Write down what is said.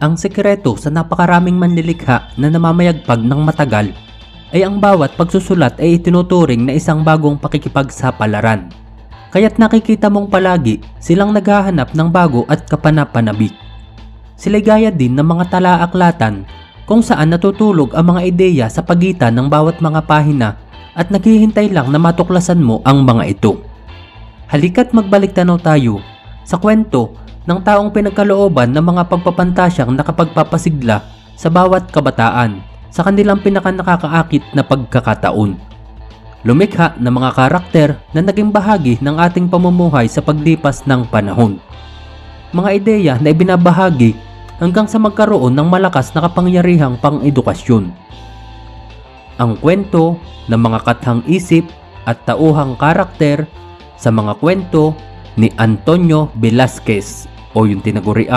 Ang sekreto sa napakaraming manlilikha na namamayagpag ng matagal ay ang bawat pagsusulat ay itinuturing na isang bagong pakikipagsapalaran. Kaya't nakikita mong palagi silang naghahanap ng bago at kapanapanabik. Sila'y gaya din ng mga talaaklatan kung saan natutulog ang mga ideya sa pagitan ng bawat mga pahina at naghihintay lang na matuklasan mo ang mga ito. Halika't magbalik tanaw tayo sa kwento ng taong pinagkalooban ng mga pagpapantasyang nakapagpapasigla sa bawat kabataan sa kanilang pinakanakakaakit na pagkakataon. Lumikha ng mga karakter na naging bahagi ng ating pamumuhay sa paglipas ng panahon. Mga ideya na ibinabahagi hanggang sa magkaroon ng malakas na kapangyarihang pang-edukasyon. Ang kwento ng mga kathang isip at tauhang karakter sa mga kwento ni Antonio Velasquez o yung tinaguriang